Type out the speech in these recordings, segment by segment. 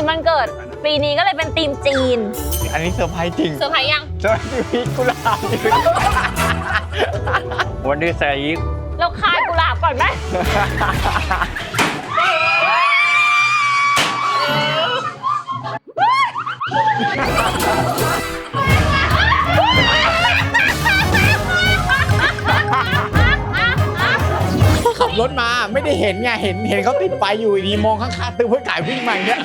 มวันเกิดปีนี้ก็เลยเป็นธีมจีน อันนี้เซอร์ไพรส์จริงเซอร์ไพรส์ยัง เซอร์ไพรส์พีกุหลาบวันนี้ใส่ยิกเราคายกุหลาบก่อนไหม รถมาไม่ได้เห็นไงเห็นเห็นเขาติดไฟอยู่ดีมองข้างๆตึ้งเพื่อขายวิ่งมาอย่างเงี้ย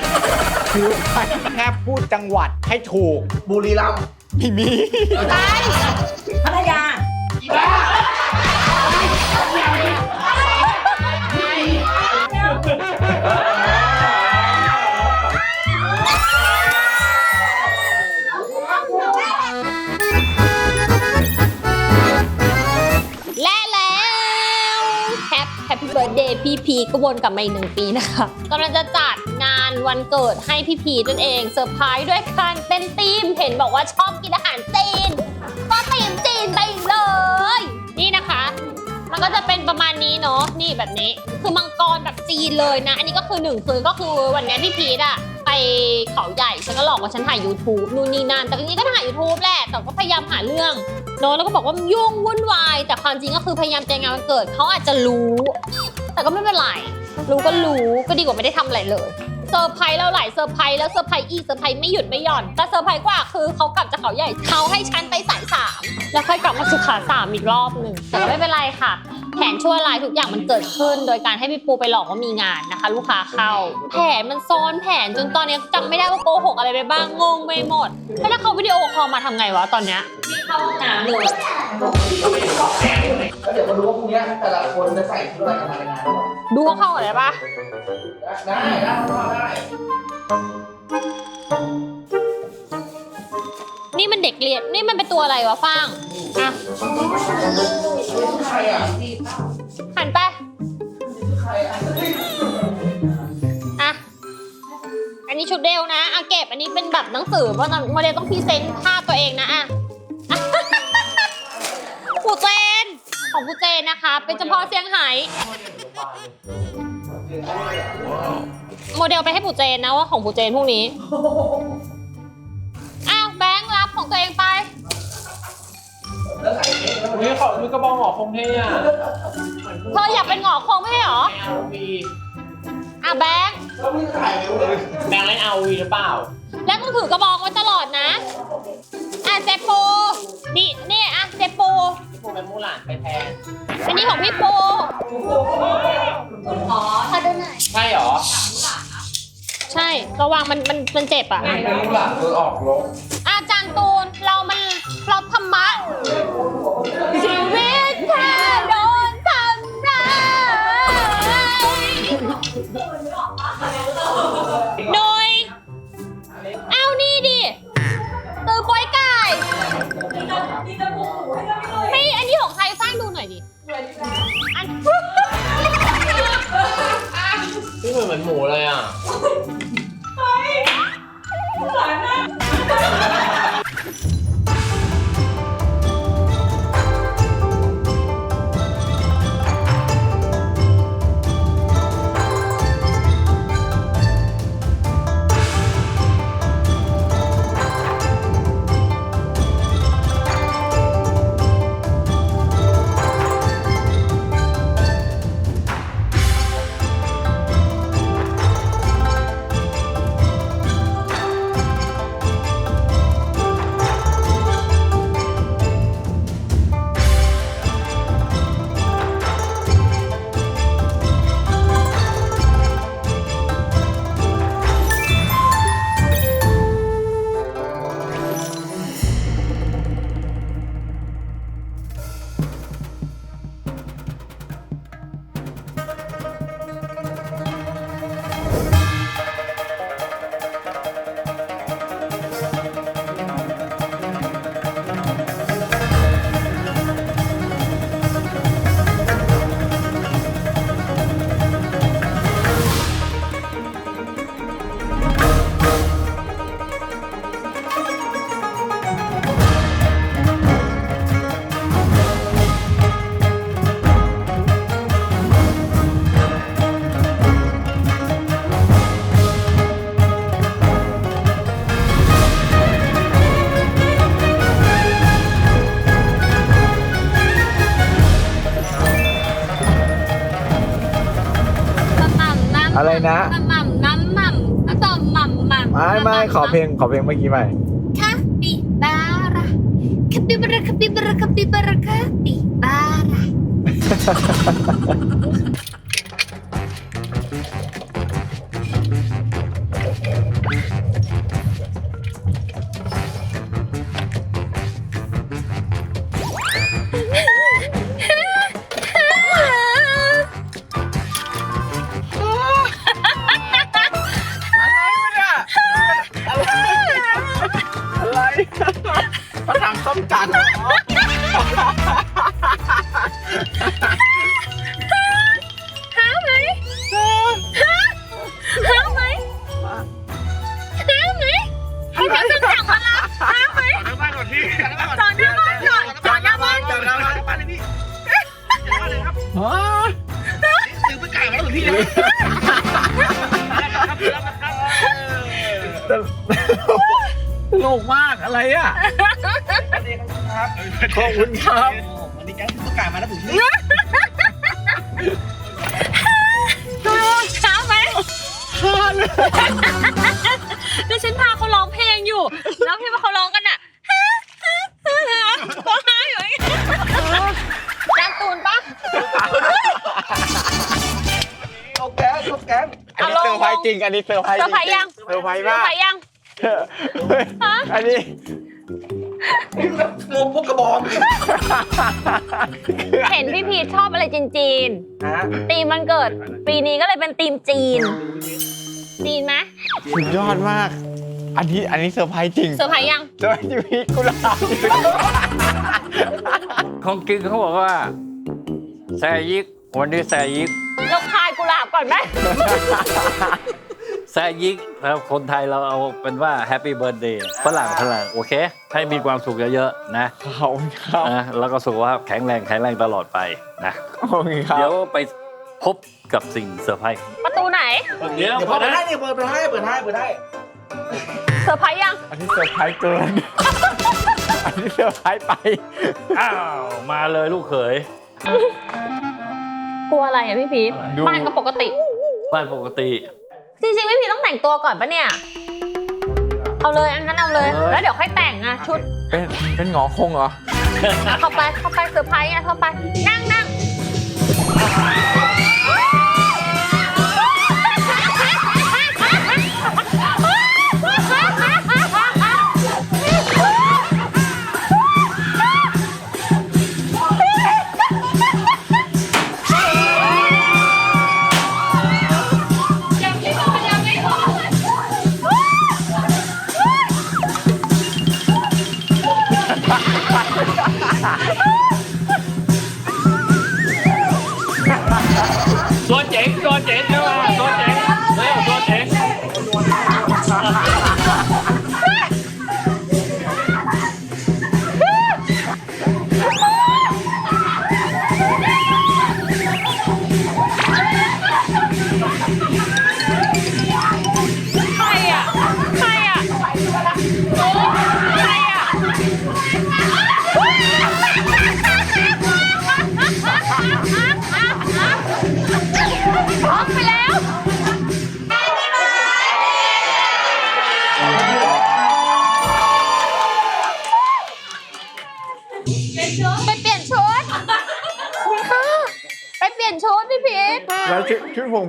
คือไปแค่พูดจังหวัดให้ถูกบุรีรัมย์ไม่มีพัทยาและ เบิร์ดเดย์พี่พีก็วนกลับมาอีกหนึ่งปีนะคะกำลังจะจัดงานวันเกิดให้พี่พีนั่นเองเซอร์ไพรส์ด้วยการเป็นธีมเห็นบอกว่าชอบกินอาหารจีน ก็ธีมจีนไปเลย นี่นะคะ มันก็จะเป็นประมาณนี้เนาะนี่แบบนี้ คือมังกรแบบจีนเลยนะ อันนี้ก็คือหนึ่งคืนก็คือวันนี้พี่พีทอะไปเขาใหญ่ฉันก็หลอกว่าฉันถ่าย YouTube นู่นนี่นั่นแต่จริงๆก็ถ่าย YouTube แหละแต่ก็พยายามหาเรื่อง เนาะแล้วก็บอกว่ายุ่งวุ่นวาย แต่ความจริงก็คือพยายามจัดงานวันเกิดเขาอาจจะรู้ แต่ก็ไม่เป็นไรรู้ก็รู้ก็ดีกว่าไม่ได้ทำอะไรเลย เซอร์ไพรส์แล้วหลายเซอร์ไพรส์แล้วเซอร์ไพรส์อีกเซอร์ไพรส์ไม่หยุดไม่หย่อนแต่เซอร์ไพรส์กว่าคือเขากลับจากเขาใหญ่เขาให้ฉันไปสายสามแล้วค่อยกลับมาสุขาสามอีกรอบหนึ่งแต่ไม่เป็นไรค่ะ แผนชั่วร้ายทุกอย่างมันเกิดขึ้น โดยการให้พี่ปูไปหลอกว่ามีงานนะคะ ลูกค้าเข้า แผนมันซ้อนแผนจนตอนนี้จำไม่ได้ว่าโกหกอะไรไปบ้างงงไปหมดแล้วถ้าเขาวิดีโอคอลมาทำไงวะตอนเนี้ย เข้าห้องน้ำเลย แล้วเดี๋ยวมาดูว่าพรุ่งนี้แต่ละคนจะใส่ชุดอะไรกันมาในงานหรือเปล่าดูเขาเข้าอะไรปะได้ได้ได้ได้นี่มันเด็กเรียน นี่มันเป็นตัวอะไรวะฟ้างอะใครอะหันไป ใครอะอะ อันนี้ชุดเดลนะอะเก็บ อันนี้เป็นแบบหนังสือว่าโมเดลต้องพรีเซนต์ภาพตัวเองนะอะ อะปูเจน ของปูเจนนะคะ เป็นเฉพาะเซี่ยงไฮ้โมเดลไปให้ปูเจนนะว่าของปูเจนพรุ่งนี้ อ้าวแบงค์รับของตัวเองไปแล้วใส่เค้กแล้วนี่เขามีกระบองหมอคงเท่อะเธออยากเป็นหงอคงไม่ใช่เหรอแอลวีอะแบงค์แล้วมึงถ่ายเร็วเลยแบงค์เล่นเอาวีหรือเปล่า แล้วต้องถือกระบอกไว้ตลอดนะ อะเจปูนี่นี่อะเจปูพี่ปู เป็นมูหลานไปแทนอันนี้ของพี่ปูอ๋อถ้าดูหน่อยใช่เหรอใช่ระวังมันมันมันเจ็บอะเป็นลูกหลานเธอออกลงอาจารย์ตูนเรามันเราธรรมะชีวิตแค่โดนทำร้ายโดยเอานี่ดิตือโป้อยไก่ไม่อั นพี่เหมือนเหมือนหมูเลยอะน นะ หม่ำน้ำหม่ำแล้วก็หม่ำหม่ำไม่ไม่ขอเพลงขอเพลงเมื่อกี้ใหม่คาปิบาร่าคาปิบาร่าคาปิบาร่าคาปิบาร่าคาปิบาร่าอะ อยู่ แล้วพี่ว่าเขาร้องกันอะร้องไห้อยู่อย่างเงี้ยแจ้งตูนปะ เอาแก๊งเอาแก๊งอันนี้เซอร์ไพรส์จริง อันนี้เซอร์ไพรส์เซอร์ไพรส์ยังเซอร์ไพรส์เซอมาร์กไพรส์ยัง เฮ้ยอันนี้งงพวกกระบองเห็นพี่พีชชอบอะไรจีนจีนฮะๆตีมมันเกิด ปีนี้ก็เลยเป็นตีมจีน จีนไหมสุดยอดมาก อันนี้อันนี้เซอร์ไพรส์จริงเซอร์ไพรส์ยังเซอร์ไพรส์ชีวิตกุหลาบของจริงเขาบอกว่าแซยิกวันนี้แซยิกเราคายกุหลาบก่อนไหมแซยิกแล้วคนไทยเราเอาเป็นว่าแฮปปี้เบิร์ดเดย์ฝรั่งฝรั่งโอเค ให้มีความสุขเยอะๆนะขอบคุณครับนะแล้วก็สุขภาพแข็งแรงแข็งแรงตลอดไปนะขอบคุณครับเดี๋ยวไปพบกับสิ่งเซอร์ไพรส์ประตูไหน เดี๋ยวเดี๋ยวพอเปิดให้เนี่ยเปิดเปิดให้เปิดให้เปิดให้ เซอร์ไพรส์ยัง อันนี้เซอร์ไพรส์เกิน อันนี้เซอร์ไพรส์ไป อ้าว มาเลยลูกเขย กลัวอะไรอะพี่พีชดู บ้านก็ปกติ บ้านปกติ จริงๆพี่พีชต้องแต่งตัวก่อนปะเนี่ย เอาเลยอันนั้นเอาเลย เอาเลย แล้วเดี๋ยวค่อยแต่งอะชุดเป็นเป็นหงอคงเหรอ เข้าไปเข้าไปเซอร์ไพรส์อะเข้าไป นั่งนั่งยัง ตั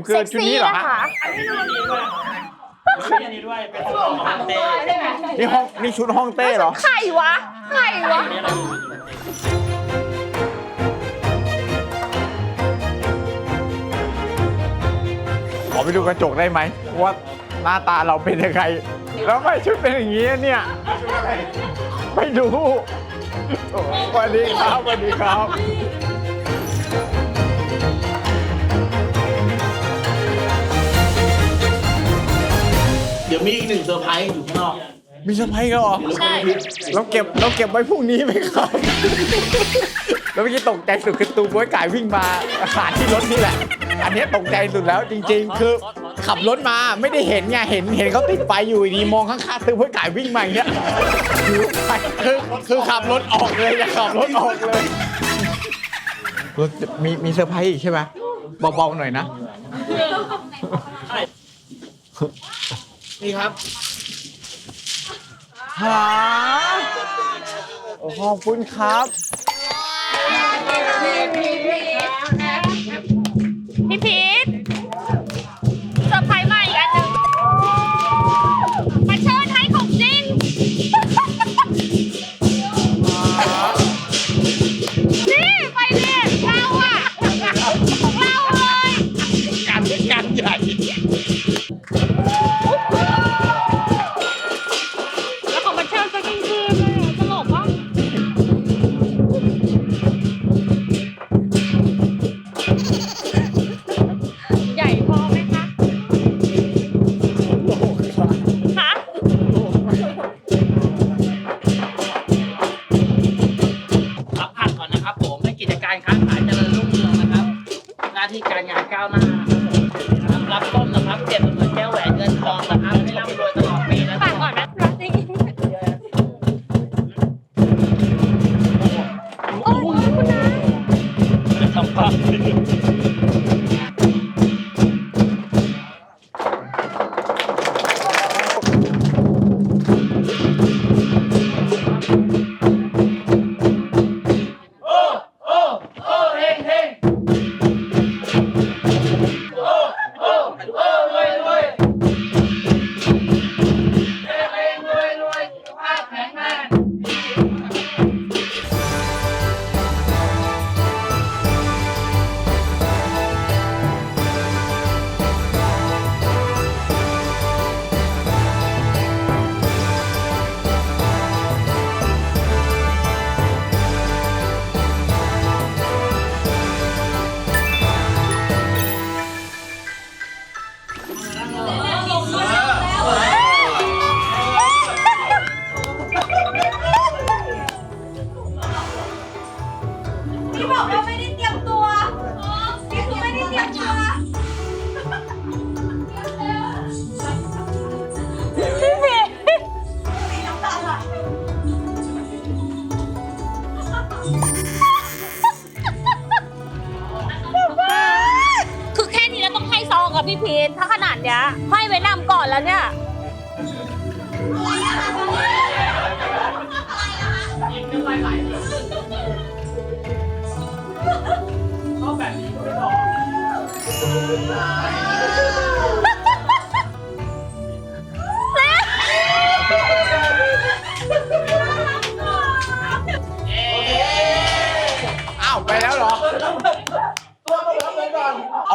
คือเซ็กชุดซี่นี้เหรอนะฮะคะนี่ห้องนี่ชุดห้องเต้เหรอ ใครวะใครวะ ขอไปดูกระจกได้ไหมว่าหน้าตาเราเป็นยังไง แล้วทำไม่ชุดเป็นอย่างนี้เนี่ยไม่ดูสวัสดีครับสวัสดีครับ ดี๋ยวมีอีกหนึ่งเซอร์ไพรส์อยู่ข้างนอกมีเซอร์ไพรส์ก็หรอ ใช่ เราเก็บเราเก็บไว้พรุ่งนี้ไหมครับ แล้วเมื่อกี้ตกใจสุดคือตูบวยไก่วิ่งมาขาดที่รถนี่แหละ อันนี้ตกใจสุดแล้วจริง ๆ คือขับรถมาไม่ได้เห็นไงเห็นเห็นเขาติดไฟอยู่ดีมองข้างๆตูพวยไก่วิ่งมาอย่างเงี้ยคือคือขับรถออกเลยนะขับรถออกเลยมีมีเซอร์ไพรส์อีกใช่ไหมเบาๆหน่อยนะ นี่ครับหาขอบคุณครับ ค้าขายเจริญรุ่งเรืองนะครับ หน้าที่การงานก้าวหน้ารับรับต้นนะครับเก็บเหมือนแก้วแหวนเงินทองนะครับ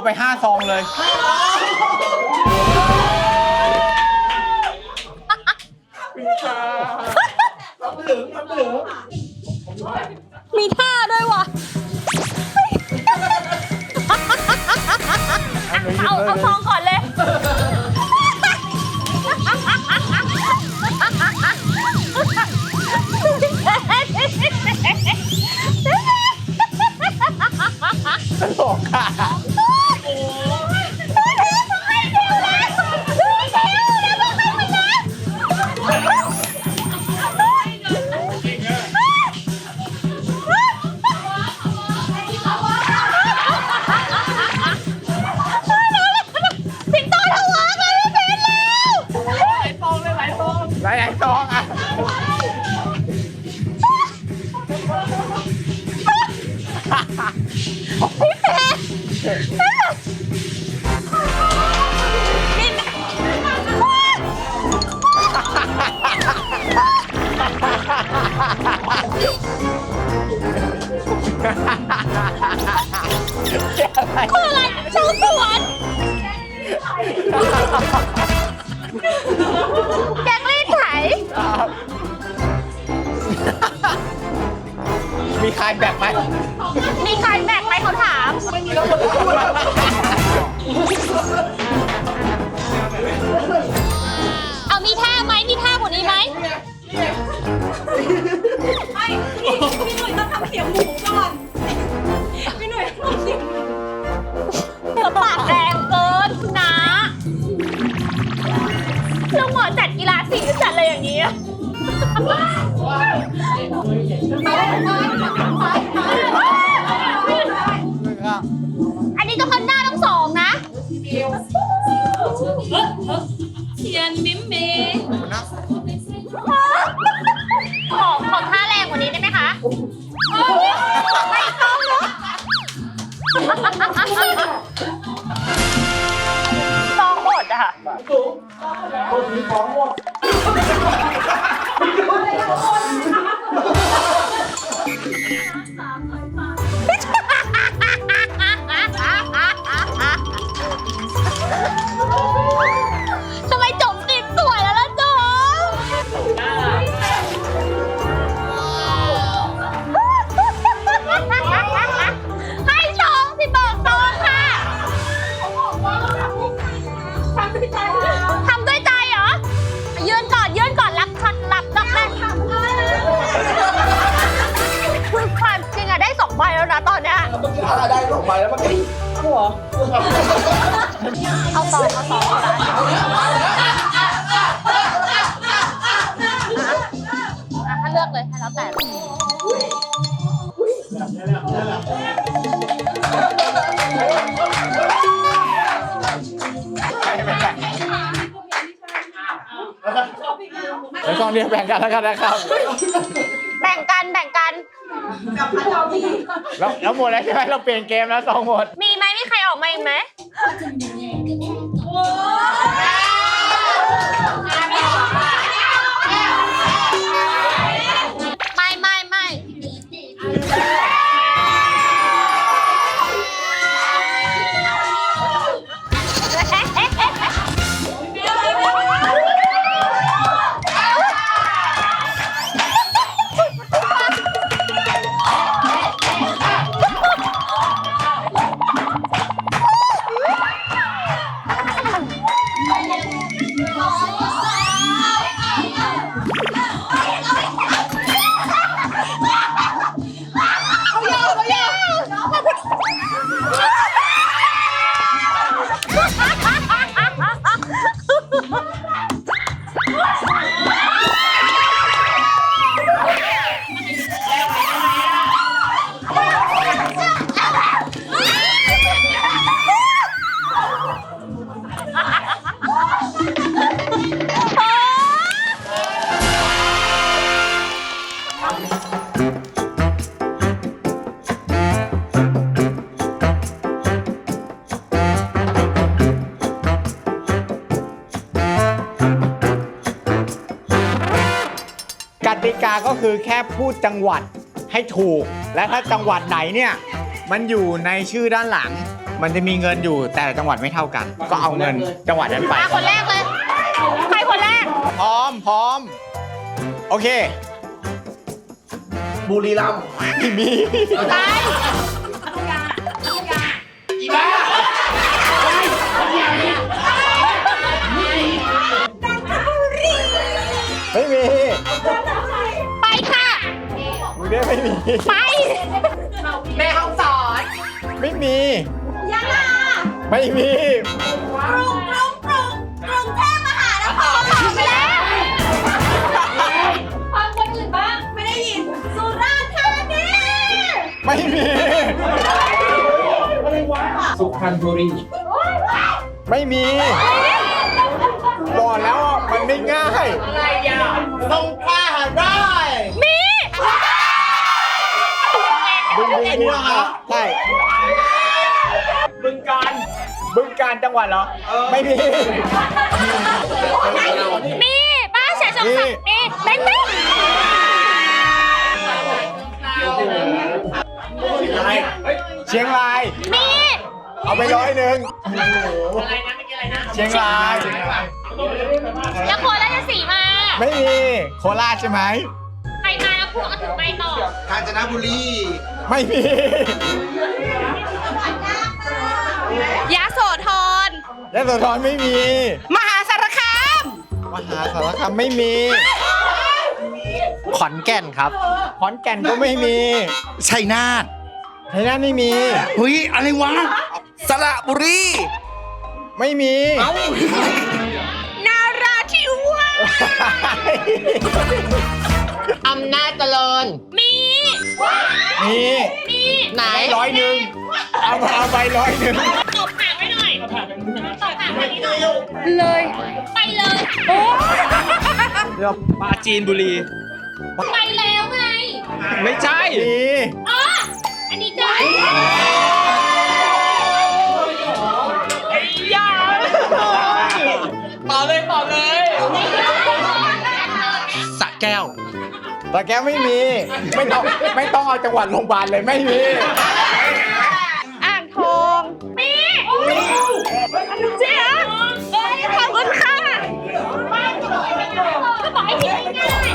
ไป 5 ซองเลย พี่หนุ่ยต้องทำเขียงหมูก่อน กองเดียวแบ่งกันแล้วกันนะครับ แบ่งกันแบ่งกันแล้วแล้วหมดแล้วใช่ไหมเราเปลี่ยนเกมแล้วสองหมด กาก็คือแค่พูดจังหวัดให้ถูก และถ้าจังหวัดไหนเนี่ยมันอยู่ในชื่อด้านหลัง มันจะมีเงินอยู่แต่จังหวัดไม่เท่ากัน ก็เอาเงินจังหวัดนั้นไปมาคนแรกเลย ใครคนแรก พร้อมพร้อม โอเคบุรีรัมย์ไม่มีไป มึงเนี่ยไม่มี ไป แม่ห้องสอนไม่มี ยะลาไม่มี กรุงกรุงกรุงกรุงเทพมหานครตอบไปแล้วฟังคนอื่นบ้างไม่ได้ยิน สุราษฎร์ธานีไม่มี สุพรรณบุรี ไม่มี บอกแล้วอะมันไม่ง่าย อะไร บึงบึงบึงใช่บึงการบึงการจังหวัดเหรอ ไม่มีมีป้าเฉยสงสัยมีเป็นไหมอะไรเฮ้ยเชียงรายมีเอาไปร้อยหนึ่งอะไรนะเมื่อกี้อะไรนะเชียงราย แล้วโคนราชสีมา ไม่มี โคราชใช่ไหมใครมาแล้ว พวกถึงไม่ต่อ กาญจนบุรีไม่มี ยะโสธร ยะโสธรไม่มี มหาสารคาม มหาสารคามไม่มี ขอนแก่นครับขอนแก่นก็ไม่มีชัยนาทชัยนาทไม่มี เฮ้ย อะไรวะ สระบุรี ไม่มี นาราธิวาส อำนาจเจริญ มีมีมีไหนร้อยหนึ่งเอามาเอาไปร้อยหนึ่งตบหางไว้หน่อยตบหางเลย ไปเลยเดี๋ยวปาจีนบุรี ไปแล้วไง ไม่ใช่ดีอ๋อ อันนี้จ้า แต่แกไม่มี ไม่ต้องไม่ต้องเอาจังหวัดโรงพยาบาลเลยไม่มี อ่างทองมีเจ๊เอ้ยขอบคุณค่ะก็บอกให้พี่ง่าย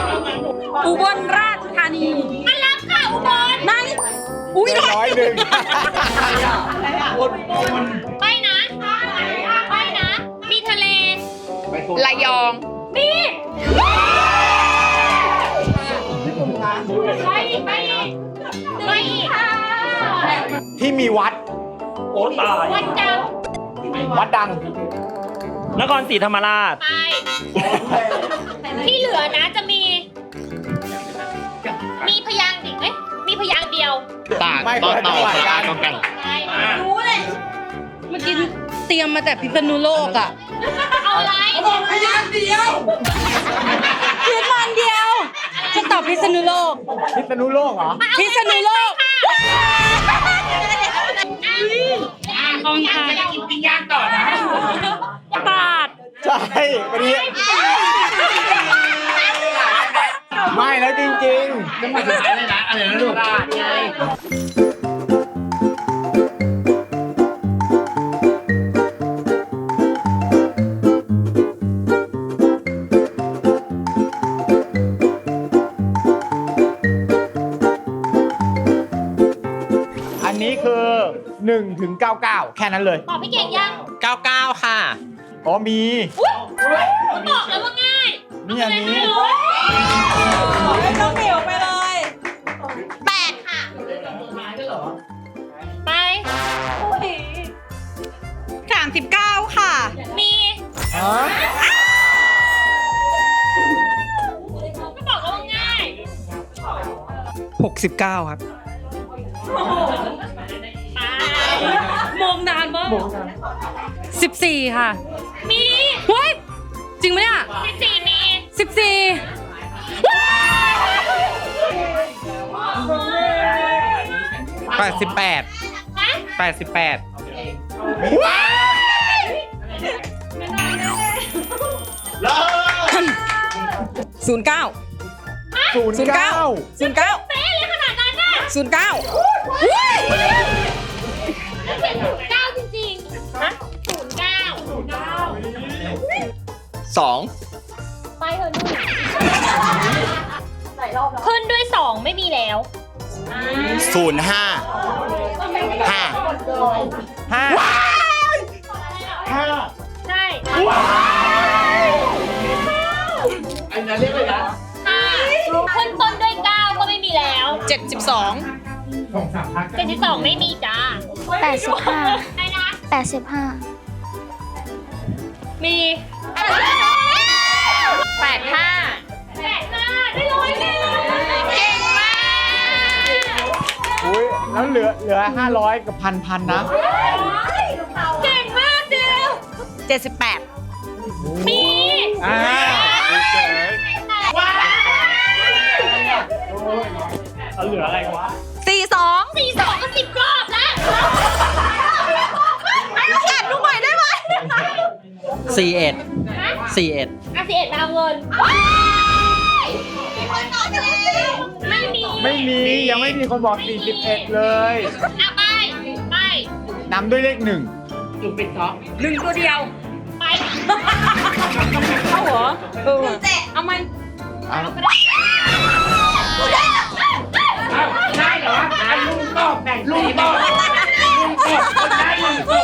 อุบลราชธานีๆมารับค่ะอุบลไหนอุ้ยร้อยหนึ่งไปนะ ไปนะ มีทะเลระยอง มี ไปอีกไปอีกไปอีกที่มีวัด โอ้ตาย วันจังวัดดัง นครศรีธรรมราช ไปที่เหลือนะจะมี มีพยางค์อีกไหมมีพยางค์เดียวตากไม่ต่อต่อจังคนละกันอันกันไปรู้เลยเมื่อกี้เตรียมมาแต่พิษณุโลกอะเอาอะไรพยานเดียวพิษวันเดียว จะตอบพิษณุโลก พิษณุโลกเหรอ พิษณุโลกทองคำกินปิ้งย่างต่อนะตาดใช่วันนี้ ไม่แล้วจริงจังหวัดสุดท้ายเลยนะอะไรนะลูกไง 1ถึง99 แค่นั้นเลยตอบพี่เก่งยัง99 ค่ะ อ๋อมีผมบอกแล้วว่าง่ายนี่อันนี้ต้องเหนียวไปเลยแปดค่ะ ไป สามสิบเก้าค่ะ มี ฮะก็บอกแล้วว่าง่าย 69 ครับ สิบสี่ค่ะ มีเฮ้ย จริงไหมเนี่ยสิบสี่มีสิบสี่88ฮะ88ศูนย์เก้าศูนย์เก้าศูนย์เก้าเป๊ะเลยขนาดนั้นน่ะศูนย์เก้า 2ไปเถอะนุ่นขึ้นด้วยสองไม่มีแล้วศูนย์ห้าห้าห้าห้าใช่อันนั้นเรียกอะไรนะห้าขึ้นต้นด้วยเก้าก็ไม่มีแล้วเจ็ดสิบสองเจ็ดสิบสองไม่มีจ้าแปดสิบห้าใครนะแปดสิบห้ามีแป ดห้าแปดห้าได้ร้อยหนึ่งเก่งมากอุ้ยแล้วเหลือเหลือ500 กับพันพันนะเก่งมากเดียวเจ็ดสิบแปดมีอ่าเหลืออะไรวะสี่สองสี่สองก็สิบรอบแล้วไอ้ลูกแกดลูกใหม่ได้ไหม41 41อะสิเอ็ด มาเอาเงินไม่มีไม่มียังไม่มีคนบอก 41 เลยอะไปไปนำด้วยเลขหนึ่งจุดปิดท็อปหนึ่งตัวเดียวไปเข้าเหรอเออเอามันเอาได้เหรออะลุงตอบแบ่งลุงตอบลุงตอบคนได้ลุงตอบ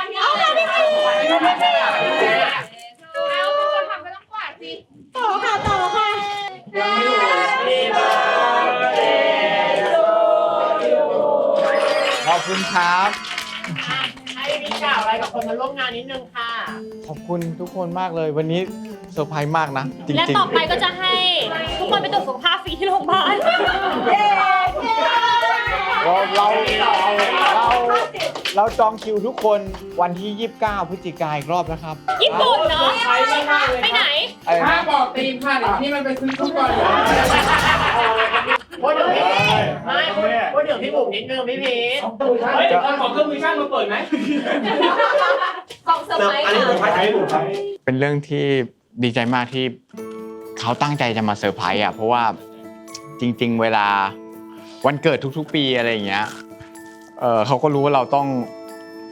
เอาค่ะพี่พีเอาเป็นคนทำก็ต้องกวาดสิ ต่อค่ะต่อค่ะ ขอบคุณครับ ให้มีกล่าวอะไรกับคนมาร่วมงานนิดนึงค่ะ ขอบคุณทุกคนมากเลยวันนี้เซอร์ไพรส์มากนะจและริงต่อไปก็จะให้ทุกคนไปตรวจสุขภาพฟรีที่โรงพยาบาลๆ เราเราเราเราจองคิวทุกคนวันที่ 29 พฤศจิกายนอีกรอบนะครับญี่ปุ่นเนาะไปไหน อะไรถ้านะบอกตีมค่ะเดี๋ยวนี่มันไปซื้อทุกก่อนเลยพูดถึงพี่ไม่พูดถึงพี่บุ๋มนิดนึงพี่พีทเฮ้ยเอาของเครื่องมือช่างมาเปิดไหมกล่องเซอร์ไพรส์อันนี้ผมค่ะ ใช้ผมใช้เป็นเรื่องที่ดีใจมากที่เขาตั้งใจจะมาเซอร์ไพรส์อะเพราะว่าจริง ๆ เวลา วันเกิดทุกๆ ปีอะไรอย่างเงี้ยเออเขาก็รู้ว่าเราต้อง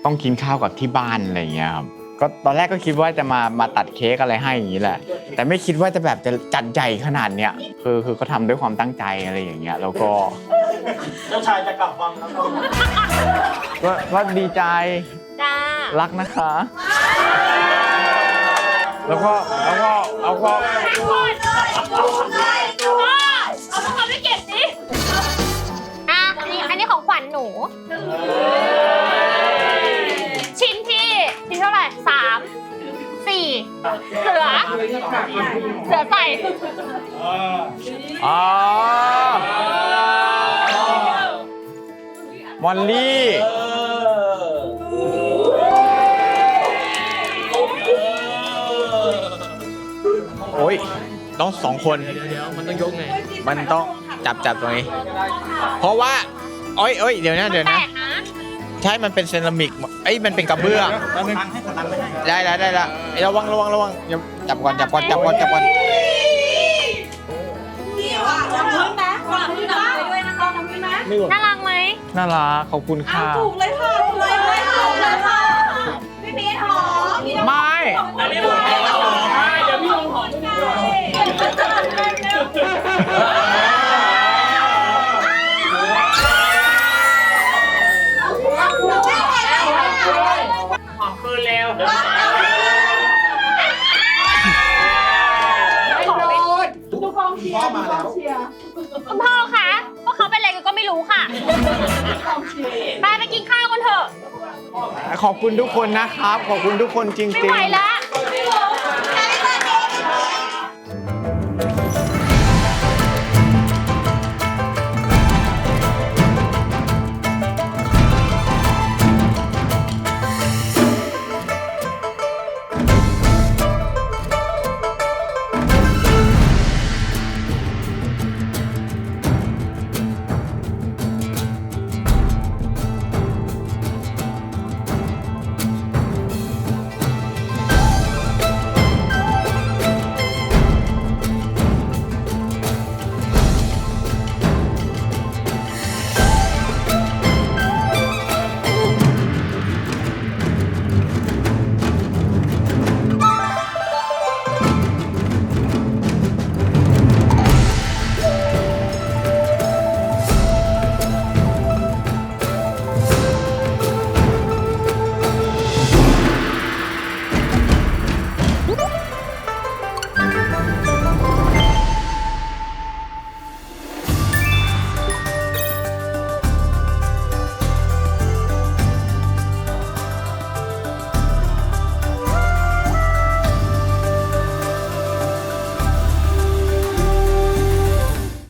ต้องกินข้าวกับที่บ้านอะไรอย่างเงี้ยครับก็ตอนแรกก็คิดว่าจะมามาตัดเค้กอะไรให้อย่างนี้แหละ แต่ไม่คิดว่าจะแบบจะจัดใหญ่ขนาดเนี้ยคือคือเขาทำด้วยความตั้งใจอะไรอย่างเงี้ยแล้วก็เจ้าชายจะกลับวังแล้วก็ก็ดีใจจ้ารักนะคะ แล้วก็แล้วก็แล้วก็ทุกคนพ่อ เสือ เสือใส่ อ๋อมอลลี่ โอ้ย ต้องสองคนมันต้องยกไง มันต้องจับจับตรงนี้ เพราะว่า โอ้ยโอ้ยเดี๋ยวนะ เดี๋ยวนะกนะ ใช่มันเป็นเซรามิกเอ้ยมันเป็นกระเบื้องได้แล้วได้แล้วเอ้ยระวังระวังระวังอย่าจับก่อนจับก่อนจับก่อนจับก่อนเดี๋ยวอะน้ำพึ่งนะขอน้ำพึ่งนะไปด้วยนะคะน้ำพึ่งนะน่ารักไหมน่ารักขอบคุณอ้าค่ะวถูกเลยค่ะถูกเลยเลยค่ะถูกเลยค่ะพี่พีทหอมพี่น้อง ไม่อันนี้ผม ไปไปกินข้าวกันเถอะ ขอบคุณทุกคนนะครับ ขอบคุณทุกคนจริงไม่ไหวแล้ว